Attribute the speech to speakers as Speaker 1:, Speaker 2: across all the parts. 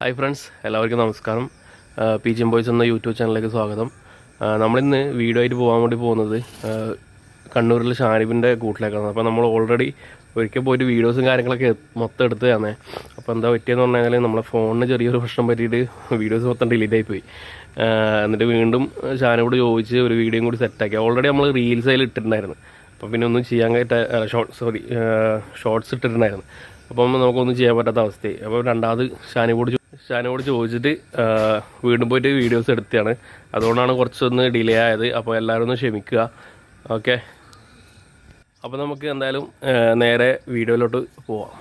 Speaker 1: Hi friends എല്ലാവർക്കും നമസ്കാരം. PG boys ബോയ്സ് എന്ന യൂട്യൂബ് ചാനലിലേക്ക് സ്വാഗതം. നമ്മളിന്ന് വീഡിയോ ആയിട്ട് പോകാൻ വേണ്ടി പോകുന്നത് കണ്ണൂരിൽ ഷാരിഫിന്റെ കൂട്ടിലേക്കാണ്. അപ്പോൾ നമ്മൾ ഓൾറെഡി ഒരിക്കൽ പോയിട്ട് വീഡിയോസും കാര്യങ്ങളൊക്കെ മൊത്തം എടുത്ത് തന്നെ അപ്പോൾ എന്താ പറ്റിയെന്ന് പറഞ്ഞു കഴിഞ്ഞാൽ നമ്മളെ ഫോണിന് ചെറിയൊരു പ്രശ്നം പറ്റിയിട്ട് വീഡിയോസ് മൊത്തം ഡിലീറ്റ് ആയിപ്പോയി. എന്നിട്ട് വീണ്ടും ഷാനോട് ചോദിച്ച് ഒരു വീഡിയോയും കൂടി സെറ്റാക്കി ഓൾറെഡി നമ്മൾ റീൽസ് അതിൽ ഇട്ടിട്ടുണ്ടായിരുന്നു. അപ്പോൾ പിന്നെ ഒന്നും ചെയ്യാൻ കഴിയാത്ത ഷോർട്ട് സോറി ഷോർട്സ് ഇട്ടിട്ടുണ്ടായിരുന്നു. അപ്പം നമുക്കൊന്നും ചെയ്യാൻ പറ്റാത്ത അവസ്ഥയായി. അപ്പോൾ രണ്ടാമത് ഷാനിയോട് ഷാനിയോട് ചോദിച്ചിട്ട് വീണ്ടും പോയിട്ട് വീഡിയോസ് എടുത്തതാണ്. അതുകൊണ്ടാണ് കുറച്ചൊന്ന് ഡിലേ ആയത്. അപ്പോൾ എല്ലാവരും ഒന്ന് ക്ഷമിക്കുക. ഓക്കെ അപ്പോൾ നമുക്ക് എന്തായാലും നേരെ വീഡിയോയിലോട്ട് പോവാം.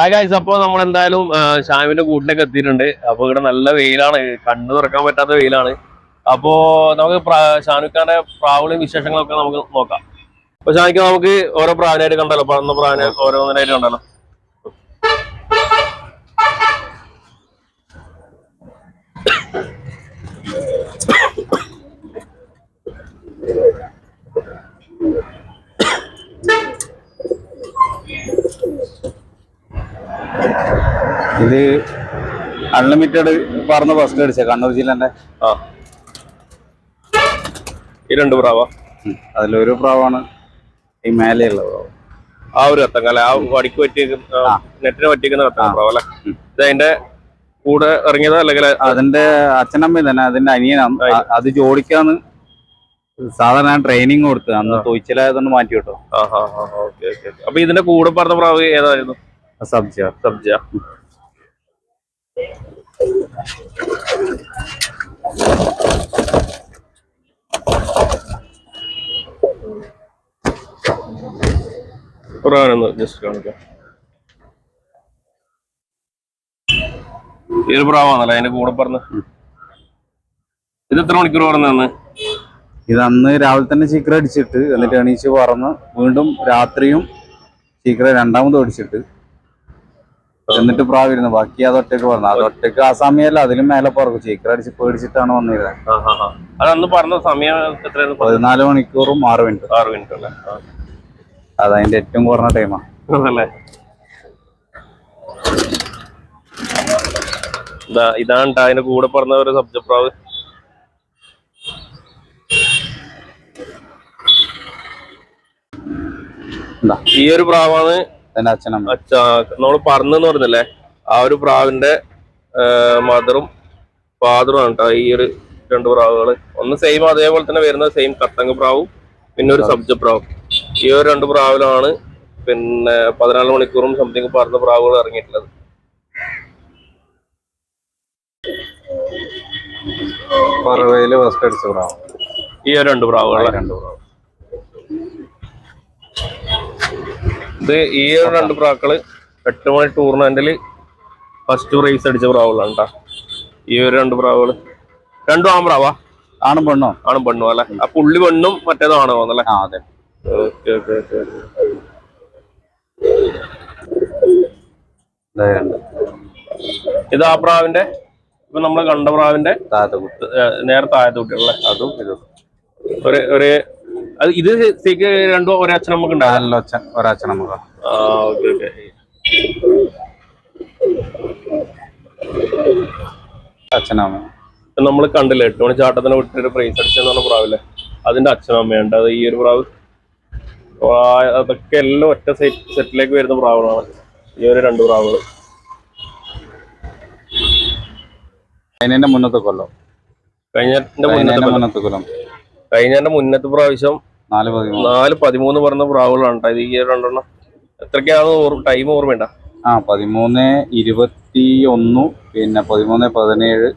Speaker 1: ഹായ് ഗൈസ് അപ്പോൾ നമ്മൾ എന്തായാലും ഷാമിന്റെ കൂട്ടിലൊക്കെ എത്തിയിട്ടുണ്ട്. അപ്പോൾ ഇവിടെ നല്ല വെയിലാണ്. കണ്ണു തുറക്കാൻ പറ്റാത്ത വെയിലാണ്. അപ്പോൾ നമുക്ക് ഷാനുഖാന്റെ പ്രാവുകളും വിശേഷങ്ങളൊക്കെ നമുക്ക് നോക്കാം. അപ്പൊ ഷാനിക്ക് നമുക്ക് ഓരോ പ്രാവിനായിട്ട് കണ്ടല്ലോ. പറന്ന പ്രാവിനെ ഓരോന്നിനായിട്ട് കണ്ടല്ലോ.
Speaker 2: ഇത് അൺലിമിറ്റഡ് പറഞ്ഞ ഫസ്റ്റ് അടിച്ച. കണ്ണൂർ ജില്ലന്റെ.
Speaker 1: ആ. ഈ രണ്ട് പ്രാവ.
Speaker 2: അതിലൊരു പ്രാവാണ് ഈ മേലെയുള്ള പ്രാവ്.
Speaker 1: ആ ഒരു കത്തങ്ങ അല്ലെ ആ വടിക്ക് പറ്റിയേക്കുന്ന. നെറ്റിന് പറ്റിയേക്കുന്ന കത്തങ്ക പ്രാവ് അല്ലെ? ഇതതിന്റെ അതിന്റെ കൂടെ ഇറങ്ങിയത് അല്ലെങ്കിൽ
Speaker 2: അതിന്റെ അച്ഛനമ്മ തന്നെ അതിന്റെ അനിയനാണ് അത് ജോലിക്കാന്ന് സാധാരണ ട്രെയിനിങ് കൊടുത്ത്. അന്ന് തൊയ്ച്ചിലായതുകൊണ്ട് മാറ്റി കിട്ടും
Speaker 1: അപ്പൊ ഇതിന്റെ കൂടെ പറഞ്ഞ പ്രാവ് ഏതായിരുന്നു?
Speaker 2: സബ്ജ
Speaker 1: സബ്ജ ഖുർആനൊന്ന് ജസ്റ്റ് കാണിക്കാം. ഏത് പ്രാവാണല്ലേ അതിന്റെ കൂടെ പറഞ്ഞ. ഇത് എത്ര മണിക്കൂർ പറഞ്ഞന്ന്
Speaker 2: ഇത് അന്ന് രാവിലെ തന്നെ ചീക്കറ അടിച്ചിട്ട് എന്നിട്ട് എണീച്ച് പറന്ന് വീണ്ടും രാത്രിയും ചീക്കറ രണ്ടാമത് അടിച്ചിട്ട്. എന്നിട്ട് പ്രാവിരുന്നു. ബാക്കി അത് ഒറ്റയ്ക്ക് പറഞ്ഞു അത് ഒറ്റയ്ക്ക് ആ സമയമല്ല. അതിലും മേലെ പുറകു. ചീക്കറടിച്ച് പേടിച്ചിട്ടാണ് വന്നിരുന്നത്
Speaker 1: അന്ന് പറഞ്ഞ സമയം
Speaker 2: പതിനാല് മണിക്കൂറും ആറ് മിനിറ്റ്.
Speaker 1: ആറ് മിനിറ്റ് അല്ലേ? ആ.
Speaker 2: അത് അതിന്റെ ഏറ്റവും കുറഞ്ഞ ടൈമാണ്
Speaker 1: ഇതാണ് അതിന്റെ കൂടെ പറഞ്ഞ ഒരു സബ്ജപ്രാവ് ഈ ഒരു പ്രാവാണ്
Speaker 2: എന്റെ അച്ഛനമ്മ.
Speaker 1: അച്ഛാ നമ്മൾ പറഞ്ഞെന്ന് പറഞ്ഞല്ലേ? ആ ഒരു പ്രാവിന്റെ മദറും ഫാദറും ആണ് കേട്ടോ ഈ ഒരു രണ്ട് പ്രാവുകൾ. ഒന്ന് സെയിം അതേപോലെ തന്നെ വരുന്ന സെയിം കത്തങ്ങ് പ്രാവും പിന്നെ ഒരു സബ്ജ പ്രാവും ഈ ഒരു രണ്ട് പ്രാവിലാണ് പിന്നെ പതിനാല് മണിക്കൂറും സംതിങ് പറഞ്ഞ പ്രാവുകൾ ഇറങ്ങിയിട്ടുള്ളത്.
Speaker 2: പറവയിൽ ഫസ്റ്റ് അടിച്ച പ്രാവ്.
Speaker 1: ഈ ഒരു രണ്ട് പ്രാവുകളാണ്
Speaker 2: രണ്ട് പ്രാവ്.
Speaker 1: ഇത് ഈ രണ്ട് പ്രാക്കൾ എട്ട് മണി ടൂർണമെന്റിൽ ഫസ്റ്റ് പ്രൈസ് അടിച്ച പ്രാവുകളാണ് ഈ ഒരു രണ്ട് പ്രാവുകൾ. രണ്ടും ആമ്പ്രാവാ
Speaker 2: ആണും പെണ്ണോ?
Speaker 1: ആണും പെണ്ണോ അല്ലെ? ആ പുള്ളി പെണ്ണും മറ്റേതും
Speaker 2: ആണോ അതെ.
Speaker 1: Okay okay okay. ഇത് ആ പ്രാവിന്റെ? ഇപ്പൊ നമ്മൾ കണ്ട പ്രാവിന്റെ?
Speaker 2: താഴത്തെ കുട്ടി
Speaker 1: ഏഹ്, നേരെ താഴത്തെ കുട്ടികളെ
Speaker 2: അതും ഇതും.
Speaker 1: ഒരു ഒരു ഇത് സേക്ക് രണ്ടോ ഒരേ അച്ഛൻ നമുക്ക്
Speaker 2: നല്ല
Speaker 1: ആ ഓക്കെ ഓക്കെ.
Speaker 2: അച്ഛനമ്മ.
Speaker 1: നമ്മൾ കണ്ടില്ലേ എട്ട് മണി ചാട്ടത്തിന് വിട്ടിട്ട് പ്രൈസ് പറഞ്ഞ പ്രാവില്ലേ? അതിന്റെ അച്ഛനമ്മയുണ്ട്. അത് ഈ ഒരു പ്രാവ്. അതൊക്കെ എല്ലാം ഒറ്റ സെറ്റ് സെറ്റിലേക്ക് വരുന്ന പ്രാവുകളാണ്. ഈ ഒരു രണ്ട് പ്രാവുകൾ
Speaker 2: കഴിഞ്ഞ മുന്നത്തെ കൊല്ലം.
Speaker 1: കഴിഞ്ഞതിന്റെ
Speaker 2: അതിനെ
Speaker 1: മുന്നത്തെ
Speaker 2: മുന്നത്തെ കൊല്ലം.
Speaker 1: കഴിഞ്ഞതിന്റെ മുന്നത്തെ പ്രാവശ്യം
Speaker 2: നാല് പതിമൂന്ന്.
Speaker 1: പറഞ്ഞ പ്രാവുകളാണ് ഈ രണ്ടെണ്ണം എത്രക്കാണ് ടൈം ഓർമ്മയുണ്ട?
Speaker 2: ആ പതിമൂന്ന് ഇരുപത്തി ഒന്ന് പിന്നെ പതിമൂന്ന് പതിനേഴ്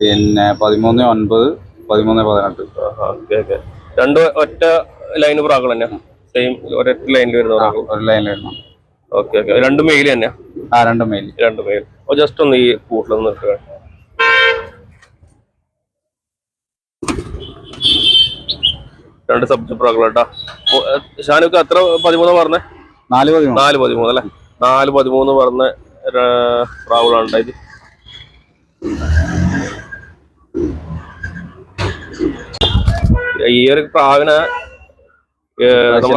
Speaker 2: പിന്നെ പതിമൂന്ന് ഒൻപത് പതിമൂന്ന് പതിനെട്ട്.
Speaker 1: രണ്ട് ഒറ്റ ലൈന് പ്രാക്കൾ തന്നെ സെയിം ഒരൊറ്റ ലൈനിൽ വരുന്ന
Speaker 2: ഒരു ലൈനിൽ ഇടണം
Speaker 1: ഓക്കെ ഓക്കെ. രണ്ട് മെയിൽ തന്നെ
Speaker 2: ആ രണ്ട് മെയിൽ
Speaker 1: രണ്ട് മെയിൽ ജസ്റ്റ് ഒന്ന് ഈ കൂട്ടിലൊന്ന് നിർത്തുക. രണ്ട് സബ്ജക്ട് പ്രാക്കൾ കേട്ടോ. ഷാനുക്ക് എത്ര പതിമൂന്ന് പറഞ്ഞേ?
Speaker 2: നാല് പതിമൂന്ന്.
Speaker 1: നാല് പതിമൂന്ന് അല്ലേ? നാല് പതിമൂന്ന് പറഞ്ഞ പ്രാവുകളാണ് ഉണ്ടായത് ഈ ഒരു പ്രാവിന്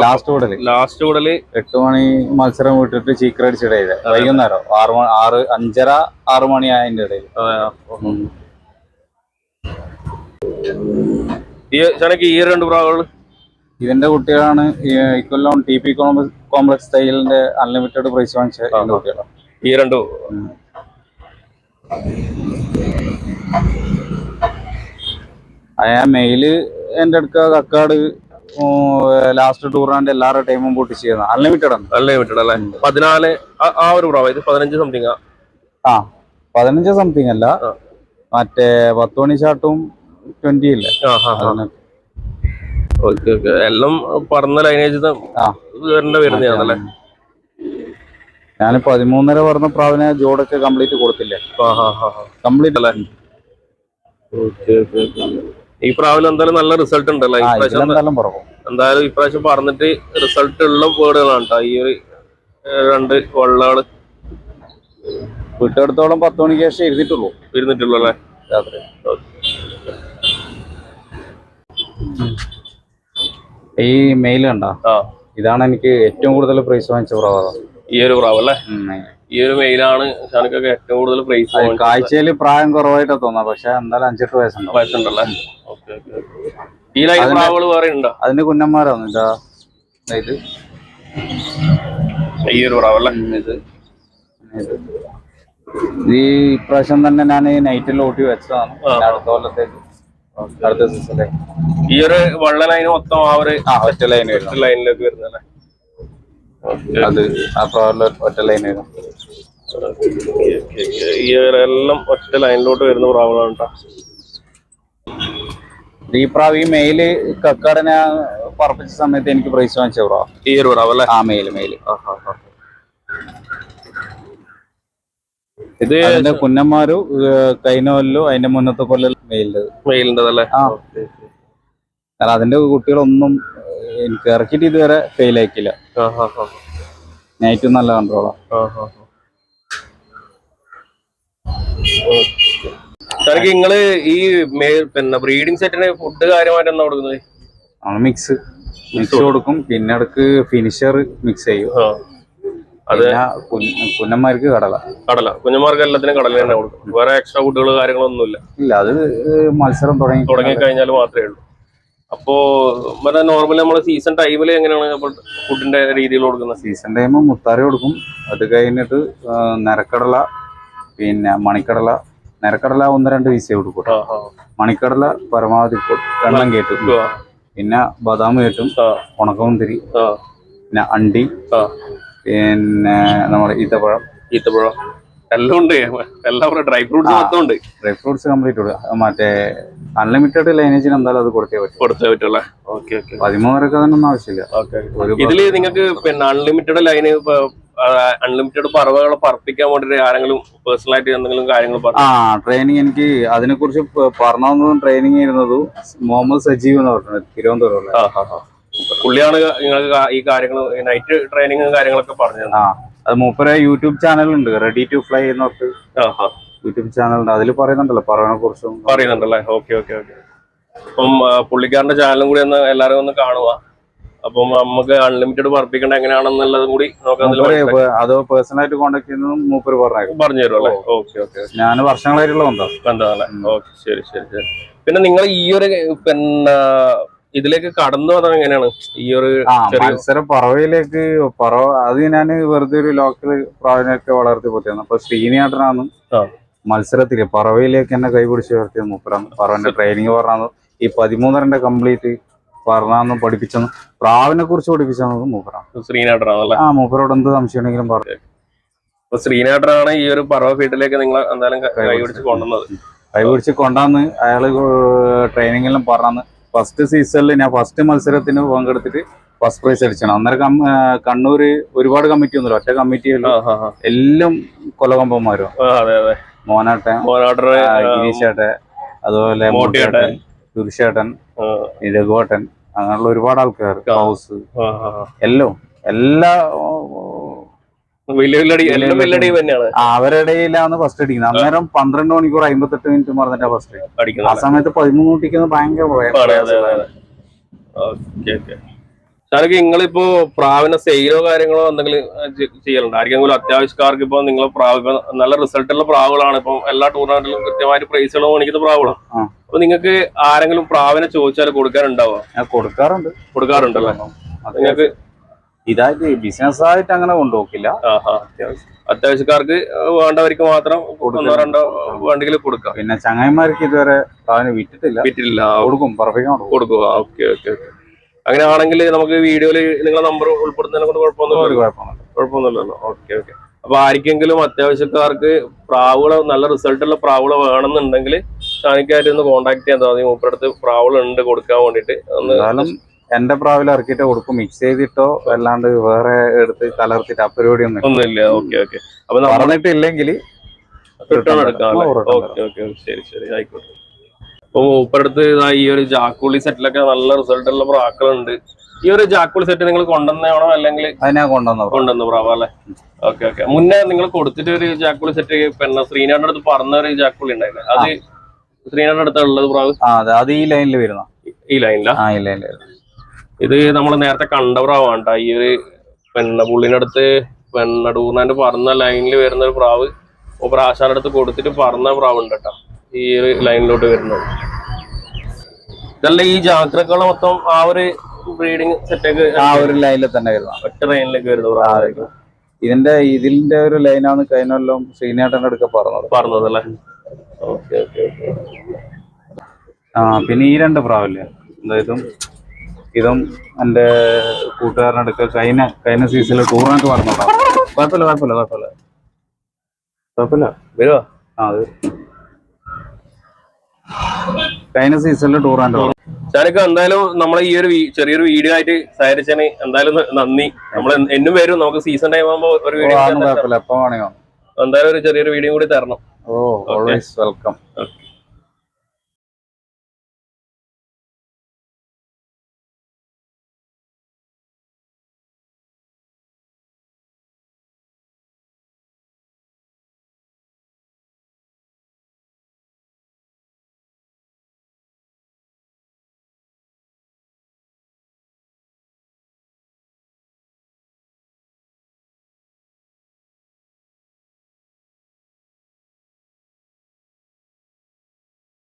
Speaker 2: ലാസ്റ്റ് കൂടൽ.
Speaker 1: ലാസ്റ്റ് കൂടൽ
Speaker 2: എട്ട് മണി മത്സരം വിട്ടിട്ട് ചീക്കർ അടിച്ചിടയിൽ വൈകുന്നേരം ആറ് മണി ആറ് അഞ്ചര ആറ് മണി അതിന്റെ ഇടയിൽ.
Speaker 1: ഈ ഷാനക്ക് ഈ രണ്ട് പ്രാവുകൾ?
Speaker 2: ഇതിന്റെ കുട്ടികളാണ് ഇക്കൊല്ലം ടി പി കോംപ്ലക്സ് തൈലിന്റെ അൺലിമിറ്റഡ് പ്രൈസ് വാങ്ങിച്ച കുട്ടികളാണ്
Speaker 1: ഈ രണ്ട്.
Speaker 2: അയാ മെയിൽ എന്റെ അടുക്ക കക്കാട് ലാസ്റ്റ് ടൂർണമെന്റ് എല്ലാവരുടെ ടൈമും പൊട്ടിച്ച് ചെയ്യുന്ന അൺലിമിറ്റഡ് ആണ്.
Speaker 1: അൺലിമിറ്റഡ് ലിമിറ്റഡ് അല്ലേ പതിനാല് ആ- ഒരു പ്രാവ് ഇത് പതിനഞ്ച് സംതിങ്
Speaker 2: ആ? പതിനഞ്ച് സംതിങ് അല്ല. മറ്റേ പത്ത് മണി ഷാട്ടും ട്വന്റി ഇല്ലേ
Speaker 1: ഓക്കെ ഓക്കെ. എല്ലാം പറഞ്ഞ ലൈനേജ് വരേണ്ട വരുന്നതാണല്ലേ?
Speaker 2: ഞാൻ പതിമൂന്നര പറഞ്ഞ പ്രാവിനെ ജോഡൊക്കെ കംപ്ലീറ്റ് കൊടുത്തില്ലേ. കംപ്ലീറ്റ് അല്ല?
Speaker 1: ഓക്കെ ഓക്കെ ഈ പ്രാവിൽ എന്തായാലും നല്ല റിസൾട്ട് ഉണ്ടല്ലോ? എന്തായാലും ഇപ്രാവശ്യം പറഞ്ഞിട്ട് റിസൾട്ട് ഉള്ള വേർഡുകളാണ് കേട്ടോ ഈ ഒരു രണ്ട് വള്ളകൾ.
Speaker 2: വീട്ടെടുത്തോളം പത്ത് മണിക്ക് ശേഷം ഇരുന്നിട്ടുള്ളൂ.
Speaker 1: ഇരുന്നിട്ടുള്ളൂ അല്ലേ?
Speaker 2: രാത്രി. ഈ മെയിൽ കണ്ട? ഇതാണ് എനിക്ക് ഏറ്റവും കൂടുതൽ പ്രൈസ് വാങ്ങിച്ച പ്രാവം
Speaker 1: ഈ ഒരു പ്രാവ് അല്ലേ? ഈ ഒരു മെയിലാണ് ഷാനക്കൊക്കെ ഏറ്റവും കൂടുതൽ പ്രൈസ്
Speaker 2: കാഴ്ചയിൽ പ്രായം കുറവായിട്ടാ തോന്നാ പക്ഷെ എന്തായാലും അഞ്ചെട്ട് വയസ്സുണ്ട്.
Speaker 1: വയസ്സുണ്ടല്ലേ? ഈ ലൈൻ പ്രാവുകൾ വേറെ ഉണ്ടോ?
Speaker 2: അതിന്റെ കുഞ്ഞന്മാരാണ് ഇതാ ഇത്.
Speaker 1: ഈ ഒരു പ്രാവ് അല്ലേ?
Speaker 2: ഇത്. ഇത്. ഈ ഇപ്രാവശ്യം തന്നെ ഞാൻ നൈറ്റിൽ ഓട്ടി വെച്ചതാണ്. അടുത്ത കൊല്ലത്തേക്ക്. അടുത്ത സീസൺ
Speaker 1: ഈ ഒരു വള്ള ലൈൻ മൊത്തം ആ ഒരു
Speaker 2: ഒറ്റ ലൈൻ വരും
Speaker 1: ലൈനിലേക്ക് വരുന്നല്ലേ
Speaker 2: അത് അപ്പൊ ഒറ്റ ലൈൻ വരും.
Speaker 1: ഈ എല്ലാം ഒറ്റ ലൈനിലോട്ട് വരുന്ന പ്രാവുകളാണ് കേട്ടോ
Speaker 2: ഈ പ്രാവ് ഈ മെയിൽ കക്കാടനെ പറപ്പിച്ച സമയത്ത് എനിക്ക് പ്രൈസ് വാങ്ങിച്ച ബ്രോ.
Speaker 1: ഈ ഒരു പ്രാവ് അല്ലേ?
Speaker 2: ആ മെയിൽ മെയിൽ
Speaker 1: ആ, ഹാ ആ. ഇത്
Speaker 2: അതിന്റെ കുന്നന്മാര് കഴിഞ്ഞ കൊല്ലോ അതിന്റെ മുന്നത്തെ കൊല്ലം മെയിലിന്റെ
Speaker 1: മെയിലിന്റെതല്ലേ?
Speaker 2: ആ. കാരണം അതിന്റെ കുട്ടികളൊന്നും എനിക്ക് ഇറക്കിയിട്ട് ഇതുവരെ ഫെയിൽ ആക്കില്ല നൈറ്റും നല്ല കൺട്രോളാ
Speaker 1: ശരിക്കും നിങ്ങൾ ഈ പിന്നെ ബ്രീഡിംഗ് സെറ്റിന് ഫുഡ് കാര്യമായിട്ട് എന്താ കൊടുക്കുന്നത്
Speaker 2: മിക്സ് മിക്സ് കൊടുക്കും. പിന്നെ ഇടയ്ക്ക് ഫിനിഷർ മിക്സ് ചെയ്യും. പിന്നെ കുഞ്ഞന്മാർക്ക് കടല.
Speaker 1: കടല. കുഞ്ഞന്മാർക്ക് എല്ലാത്തിനും കടല തന്നെ കൊടുക്കും. വേറെ എക്സ്ട്രാ ഫുഡുകൾ കാര്യങ്ങളൊന്നുമില്ല.
Speaker 2: ഇല്ല അത് മത്സരം തുടങ്ങി
Speaker 1: തുടങ്ങി കഴിഞ്ഞാൽ മാത്രമേ ഉള്ളൂ. അപ്പോ മറ്റേ നോർമലി നമ്മൾ സീസൺ ടൈമിൽ എങ്ങനെയാണ് ഫുഡിന്റെ രീതിയിൽ കൊടുക്കുന്നത്
Speaker 2: സീസൺ ടൈം മുത്താറി കൊടുക്കും. അത് കഴിഞ്ഞിട്ട് നിരക്കടല പിന്നെ മണിക്കടല. നിരക്കടല ഒന്ന് രണ്ട് വീസേ കൊടുക്കും. മണിക്കടല പരമാവധി കൊ- എണ്ണം കയറ്റും പിന്നെ ബദാം
Speaker 1: കേട്ടും
Speaker 2: ഉണക്കമുന്തിരി. പിന്നെ അണ്ടി. പിന്നെ നമ്മുടെ ഈത്തപ്പഴം.
Speaker 1: ഈത്തപ്പഴം. എല്ലാം ഉണ്ട്. എല്ലാം ഡ്രൈ ഫ്രൂട്ട്സ്. മൊത്തം ഉണ്ട്.
Speaker 2: ഡ്രൈ ഫ്രൂട്ട്സ് കംപ്ലീറ്റ് ഉണ്ട്. മറ്റേ അൺലിമിറ്റഡ് ലൈനേജിന് എന്തായാലും അത് കൊടുത്തേ പറ്റും.
Speaker 1: കൊടുത്തേ പറ്റുള്ള. ഓക്കെ ഓക്കെ
Speaker 2: പതിമൂന്നരക്ക് അതിനൊന്നും ആവശ്യമില്ല.
Speaker 1: ഇതിൽ നിങ്ങൾക്ക് പിന്നെ അൺലിമിറ്റഡ് ലൈന് അൺലിമിറ്റഡ് പറവകളെ പറപ്പിക്കാൻ വേണ്ടി ആരെങ്കിലും പേഴ്സണൽ ആയിട്ട് എന്തെങ്കിലും കാര്യങ്ങൾ
Speaker 2: ആ ട്രെയിനിങ് എനിക്ക് അതിനെ കുറിച്ച് പറഞ്ഞതും ട്രെയിനിങ് ഇരുന്നതും മുഹമ്മദ് സജീവ് എന്ന് പറഞ്ഞത്
Speaker 1: തിരുവനന്തപുരം. പുള്ളിയാണ് നിങ്ങൾക്ക് ഈ കാര്യങ്ങൾ നൈറ്റ് ട്രെയിനിങ്ങും കാര്യങ്ങളൊക്കെ പറഞ്ഞു
Speaker 2: ആ അത് മൂപ്പര യൂട്യൂബ് ചാനലുണ്ട് റെഡി ടു ഫ്ലൈ എന്ന് പറഞ്ഞിട്ട്
Speaker 1: ആ, ആ.
Speaker 2: യൂട്യൂബ് ചാനലുണ്ട് അതിൽ പറയുന്നുണ്ടല്ലോ പറയണെ കുറിച്ചും.
Speaker 1: പറയുന്നുണ്ടല്ലേ? Okay okay okay. അപ്പം പുള്ളിക്കാരന്റെ ചാനലും കൂടി ഒന്ന് എല്ലാവരും ഒന്ന് കാണുക അപ്പം നമുക്ക് അൺലിമിറ്റഡ് പറപ്പിക്കേണ്ട എങ്ങനെയാണെന്നുള്ളതും കൂടി
Speaker 2: അത് പേഴ്സണലായിട്ട് കോണ്ടാക്ട് ചെയ്യുന്നതും മൂപ്പര് പറഞ്ഞു
Speaker 1: പറഞ്ഞു തരും അല്ലേ? ഓക്കെ ഓക്കെ
Speaker 2: ഞാൻ വർഷങ്ങളായിട്ടുള്ള ബന്ധം.
Speaker 1: എന്താണല്ലേ ഓക്കെ ശരി ശരി ശരി. പിന്നെ നിങ്ങൾ ഈ ഒരു പിന്നെ ഇതിലേക്ക് കടന്നു വന്നത് എങ്ങനെയാണ്? ഈ ഒരു
Speaker 2: മത്സരം പറവയിലേക്ക് പറവ അത് ഞാൻ വെറുതെ ഒരു ലോക്കൽ പ്രാവിനൊക്കെ വളർത്തി പോറ്റിയാണ് അപ്പൊ ശ്രീനിയേട്ടനാണ്
Speaker 1: മത്സരത്തിൽ
Speaker 2: മത്സരത്തിൽ പറവയിലേക്ക് എന്നെ കൈപിടിച്ച് ഉയർത്തിയത് മൂപ്പരാണ്. പറവന്റെ ട്രെയിനിങ് പറഞ്ഞാന്ന് ഈ പതിമൂന്നരന്റെ കംപ്ലീറ്റ് പറഞ്ഞാന്ന് പഠിപ്പിച്ചെന്ന് പ്രാവിനെ കുറിച്ച് പഠിപ്പിച്ചത് മൂപ്പറാണ്
Speaker 1: ശ്രീനാട്ടനാണല്ലേ?
Speaker 2: ആ മൂപ്പരോട് എന്ത് സംശയം ഉണ്ടെങ്കിലും പറഞ്ഞു
Speaker 1: അപ്പൊ ശ്രീനാട്ടനാണ് ഈ ഒരു പറവ ഫീൽഡിലേക്ക് നിങ്ങൾ എന്തായാലും കൈ കൈപിടിച്ച് കൊണ്ടുവന്നത്.
Speaker 2: കൈ പിടിച്ച് കൊണ്ടാന്ന് അയാൾ ട്രെയിനിങ്ങിലും പറഞ്ഞന്ന് ഫസ്റ്റ് സീസണിൽ ഞാൻ ഫസ്റ്റ് മത്സരത്തിന് പങ്കെടുത്തിട്ട് ഫസ്റ്റ് പ്രൈസ് അടിച്ചാണ്. അന്നേരം കണ്ണൂർ കണ്ണൂര് ഒരുപാട് കമ്മിറ്റി ഒന്നുമില്ല. ഒറ്റ
Speaker 1: ആ.
Speaker 2: എല്ലാം കൊലകമ്പന്മാരും. മോനാട്ടെ ഗിരീഷേട്ടെ അതുപോലെ
Speaker 1: മോട്ടിയേട്ടൻ.
Speaker 2: തുരിശേട്ടൻ രഘുവേട്ടൻ അങ്ങനെയുള്ള ഒരുപാട് ആൾക്കാർ ഹൗസ്. എല്ലാം എല്ലാ
Speaker 1: വലിയ വലിയ അടി എല്ലാം വലിയ അടി തന്നെയാണ്.
Speaker 2: ആ, അവരുടെ ഇടയിലാണ് ഫസ്റ്റ് അടിക്കുന്നത് അന്നേരം പന്ത്രണ്ട് മണിക്കൂർ അമ്പത്തെട്ട് മിനിറ്റ് പറഞ്ഞിട്ടാ ഫസ്റ്റ് ആ സമയത്ത് പതിമൂന്ന് കുട്ടിക്കുന്നത് ഭയങ്കര
Speaker 1: ഷാനക്ക് നിങ്ങളിപ്പോ പ്രാവിന്റെ സെയിലോ കാര്യങ്ങളോ എന്തെങ്കിലും ചെയ്യലുണ്ട്? ആർക്കെങ്കിലും അത്യാവശ്യക്കാർക്ക് ഇപ്പൊ നിങ്ങൾ പ്രാവ് നല്ല റിസൾട്ടുള്ള പ്രാവുകളാണ്. ഇപ്പൊ എല്ലാ ടൂർണമെന്റിലും കൃത്യമായിട്ട് പ്രൈസുകളോ മേടിക്കുന്ന പ്രാവുകളാണ്. അപ്പൊ നിങ്ങൾക്ക് ആരെങ്കിലും പ്രാവിനെ ചോദിച്ചാൽ കൊടുക്കാനുണ്ടാവോ?
Speaker 2: കൊടുക്കാറുണ്ട്.
Speaker 1: കൊടുക്കാറുണ്ടല്ലോ? നിങ്ങൾക്ക്
Speaker 2: ഇതായിട്ട് ബിസിനസ് ആയിട്ട് അങ്ങനെ കൊണ്ടുപോക്കില്ല.
Speaker 1: അത്യാവശ്യക്കാർക്ക് വേണ്ടവർക്ക് മാത്രം ഒന്നോ രണ്ടോ വണ്ടിയിൽ കൊടുക്കാം.
Speaker 2: പിന്നെ ചങ്ങായിമാർക്ക് ഇതുവരെ സാധനം വിറ്റിട്ടില്ല.
Speaker 1: വിറ്റില്ല
Speaker 2: കൊടുക്കും പറപ്പിക്കാൻ കൊടുക്കും.
Speaker 1: കൊടുക്കുക ഓക്കെ ഓക്കെ അങ്ങനെ ആണെങ്കിൽ നമുക്ക് വീഡിയോയിൽ നിങ്ങളുടെ നമ്പർ ഉൾപ്പെടുത്തുന്നതിനെ കൊണ്ട് കുഴപ്പമൊന്നുമില്ല
Speaker 2: കുഴപ്പമൊന്നുമില്ല.
Speaker 1: കുഴപ്പമൊന്നുമില്ലല്ലോ. Okay okay. അപ്പൊ ആർക്കെങ്കിലും അത്യാവശ്യക്കാർക്ക് പ്രാവുകൾ നല്ല റിസൾട്ട് ഉള്ള പ്രാവുകൾ വേണമെന്നുണ്ടെങ്കിൽ ഷാനിക്കായിട്ട് ഒന്ന് കോൺടാക്ട് ചെയ്യാൻ തോന്നി മൂപ്പരടുത്ത് പ്രാവുകൾ ഉണ്ട് കൊടുക്കാൻ വേണ്ടിട്ട് ഒന്ന്
Speaker 2: എന്റെ പ്രാവിൽ ഇറക്കിയിട്ട് കൊടുക്കും മിക്സ് ചെയ്തിട്ടോ അല്ലാണ്ട് വേറെ എടുത്ത് കലർത്തിട്ട് ആ പരിപാടിയൊന്നും ഇല്ല.
Speaker 1: ഒന്നുമില്ല. Okay okay. അപ്പൊ
Speaker 2: പറഞ്ഞിട്ടില്ലെങ്കിൽ
Speaker 1: ശരി ശരി. ആയിക്കോട്ടെ. അപ്പൊ മൂപ്പരടുത്ത് ഈ ഒരു ജാക്കുളി സെറ്റിലൊക്കെ നല്ല റിസൾട്ട് ഉള്ള പ്രാക്കളുണ്ട്. ഈ ഒരു ജാക്കുളി സെറ്റ് നിങ്ങൾ കൊണ്ടുവന്നാണോ അല്ലെങ്കിൽ കൊണ്ടുവന്ന പ്രാവ്. അല്ലേ? Okay okay. മുന്നേ നിങ്ങൾ കൊടുത്തിട്ട് ഒരു ജാക്കുളി സെറ്റ് പിന്നെ ശ്രീനാടിന്റെ അടുത്ത് പറഞ്ഞ ഒരു ജാക്കുളി ഉണ്ടായില്ല? അത് ശ്രീനാടിന്റെ അടുത്ത് ഉള്ളത് പ്രാവ്?
Speaker 2: അത്. ഈ ലൈനിൽ വരുന്ന
Speaker 1: ഈ ലൈനിലാ
Speaker 2: ആ ഈ ലൈനിൽ വരുന്ന
Speaker 1: ഇത് നമ്മൾ നേരത്തെ കണ്ട പ്രാവാണ് ട്ടോ. ഈ ഒരു പെണ്ണ പുള്ളിന്റെ അടുത്ത് പെണ്ണടൂർന്നാണ്ട് പറഞ്ഞ ലൈനിൽ വരുന്ന ഒരു പ്രാവ്. മൂപ്പർ ആശാന്റെ അടുത്ത് കൊടുത്തിട്ട് പറന്ന പ്രാവ് ഉണ്ട് കേട്ടോ ഈ ഒരു ലൈനിലോട്ട് വരുന്നത്. ഇതല്ല ഈ ജാഗ്രകളെ മൊത്തം ആ ഒരു ബ്രീഡിങ് സെറ്റൊക്കെ
Speaker 2: ആ ഒരു ലൈനിൽ തന്നെ വരുന്ന
Speaker 1: ഒറ്റ ലൈനിലേക്ക് വരുന്നത് പ്രാവായിരിക്കും
Speaker 2: ഇതിന്റെ ഇതിന്റെ ഒരു ലൈനാണ് കഴിഞ്ഞ കൊല്ലം അടുക്ക പറഞ്ഞത്.
Speaker 1: പറഞ്ഞത് അല്ലേ ഓക്കെ ഓക്കെ ഓക്കെ.
Speaker 2: ആ പിന്നെ ഈ രണ്ട് പ്രാവില്ലേ? എന്താ ഇതും എന്റെ അടുക്ക കഴിഞ്ഞ കഴിഞ്ഞ സീസണിൽ ടൂർണമെന്റ് പറഞ്ഞോളാം കുഴപ്പമില്ല കുഴപ്പമില്ല കുഴപ്പമില്ല. കുഴപ്പമില്ല.
Speaker 1: വരുവാ?
Speaker 2: ആ അത് കഴിഞ്ഞ സീസണിൽ ടൂർണമെന്റ്
Speaker 1: ചാനക്ക് എന്തായാലും നമ്മളെ ഈ ഒരു ചെറിയൊരു വീഡിയോ ആയിട്ട് സഹകരിച്ചതിന് എന്തായാലും നന്ദി. നമ്മൾ എന്നും വരും. നമുക്ക് സീസൺ ടൈം ആകുമ്പോൾ ഒരു വീഡിയോ എന്തായാലും ഒരു ചെറിയൊരു വീഡിയോ കൂടി തരണം.
Speaker 2: Oh always welcome
Speaker 1: okay.